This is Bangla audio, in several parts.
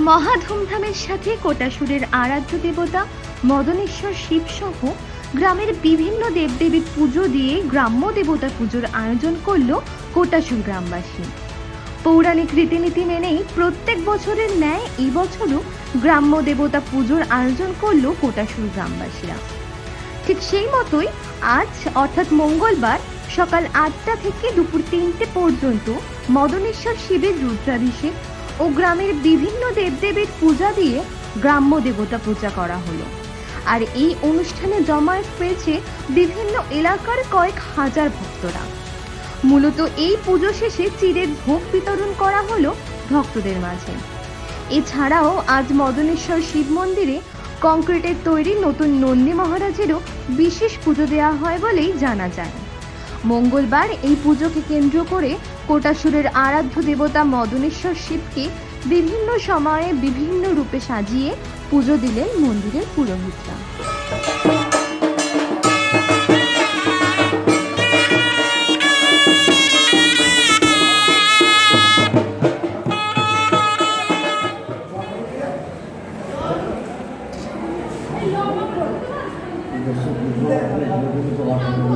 মহা ধুমধামের সাথে কোটাসুরের আরাধ্য দেবতা, মদনেশ্বর শিবসহ গ্রামের বিভিন্ন দেবদেবীর পুজো দিয়ে গ্রাম্য দেবতা পুজোর আয়োজন করল কোটাসুর গ্রামবাসী। পৌরাণিক রীতিনীতি মেনেই প্রত্যেক বছরের ন্যায় এবছরও গ্রাম্য দেবতা পুজোর আয়োজন করল কোটাসুর গ্রামবাসীরা। ঠিক সেই মতোই আজ, অর্থাৎ মঙ্গলবার, সকাল আটটা থেকে দুপুর তিনটে পর্যন্ত মদনেশ্বর শিবের রুদ্রাভিষেক ও গ্রামের বিভিন্ন দেবদেবীর পূজা দিয়ে গ্রাম্য দেবতা পূজা করা হলো। আর এই অনুষ্ঠানে জমায়েত হয়েছে বিভিন্ন এলাকার কয়েক হাজার ভক্তরা। মূলত এই পুজো শেষে চিরের ভোগ বিতরণ করা হলো ভক্তদের মাঝে। এছাড়াও আজ মদনেশ্বর শিব মন্দিরে কংক্রিটের তৈরি নতুন নন্দী মহারাজেরও বিশেষ পুজো দেওয়া হয় বলেই জানা যায়। মঙ্গলবার এই পুজোকে কেন্দ্র করে কোটাসুরের আরাধ্য দেবতা মদনেশ্বর শিবকে বিভিন্ন সময়ে বিভিন্ন রূপে সাজিয়ে পুজো দিলেন মন্দিরের পুরোহিতরা। টু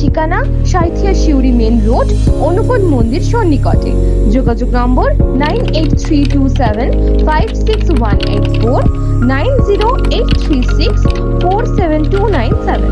ঠিকানা সাইথিয়া শিউরি মেন রোড অনুকূল মন্দির সন্নিকটে। যোগাযোগ নম্বর nine eight three two seven five six one eight four, nine zero eight three six four seven two nine seven.